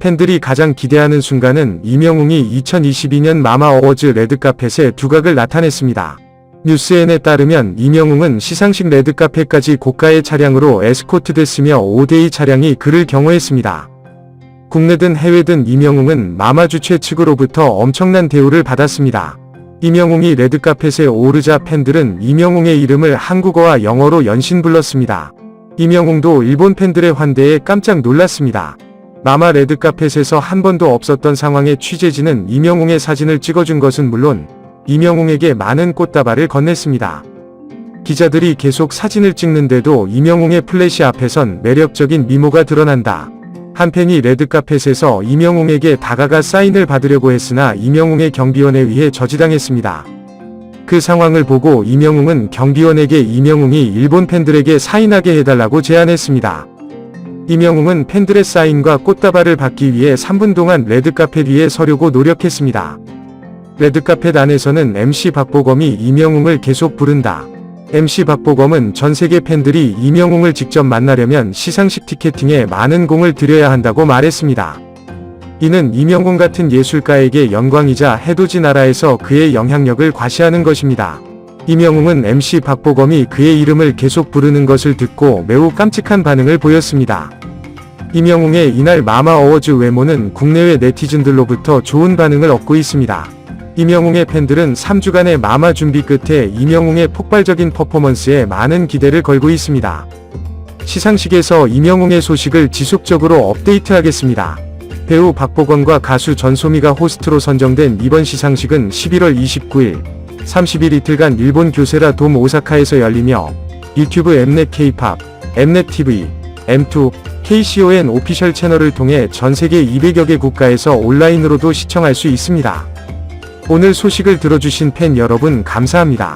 팬들이 가장 기대하는 순간은 이명웅이 2022년 마마 어워즈 레드카펫에 두각을 나타냈습니다. 뉴스엔에 따르면 이명웅은 시상식 레드카펫까지 고가의 차량으로 에스코트됐으며 5대의 차량이 그를 경호했습니다. 국내든 해외든 이명웅은 마마 주최 측으로부터 엄청난 대우를 받았습니다. 이명웅이 레드카펫에 오르자 팬들은 이명웅의 이름을 한국어와 영어로 연신 불렀습니다. 이명웅도 일본 팬들의 환대에 깜짝 놀랐습니다. 마마 레드카펫에서 한 번도 없었던 상황에 취재진은 이명웅의 사진을 찍어준 것은 물론 이명웅에게 많은 꽃다발을 건넸습니다. 기자들이 계속 사진을 찍는데도 이명웅의 플래시 앞에선 매력적인 미모가 드러난다. 한 팬이 레드카펫에서 이명웅에게 다가가 사인을 받으려고 했으나 이명웅의 경비원에 의해 저지당했습니다. 그 상황을 보고 이명웅은 경비원에게 이명웅이 일본 팬들에게 사인하게 해달라고 제안했습니다. 이명웅은 팬들의 사인과 꽃다발을 받기 위해 3분 동안 레드카펫 위에 서려고 노력했습니다. 레드카펫 안에서는 MC 박보검이 이명웅을 계속 부른다. MC 박보검은 전 세계 팬들이 이명웅을 직접 만나려면 시상식 티켓팅에 많은 공을 들여야 한다고 말했습니다. 이는 이명웅 같은 예술가에게 영광이자 해돋이 나라에서 그의 영향력을 과시하는 것입니다. 이명웅은 MC 박보검이 그의 이름을 계속 부르는 것을 듣고 매우 깜찍한 반응을 보였습니다. 이명웅의 이날 마마 어워즈 외모는 국내외 네티즌들로부터 좋은 반응을 얻고 있습니다. 이명웅의 팬들은 3주간의 마마 준비 끝에 이명웅의 폭발적인 퍼포먼스에 많은 기대를 걸고 있습니다. 시상식에서 이명웅의 소식을 지속적으로 업데이트하겠습니다. 배우 박보검과 가수 전소미가 호스트로 선정된 이번 시상식은 11월 29일, 30일 이틀간 일본 교세라 돔 오사카에서 열리며 유튜브 엠넷 K-팝, 엠넷 TV, M2, KCON 오피셜 채널을 통해 전 세계 200여 개 국가에서 온라인으로도 시청할 수 있습니다. 오늘 소식을 들어주신 팬 여러분 감사합니다.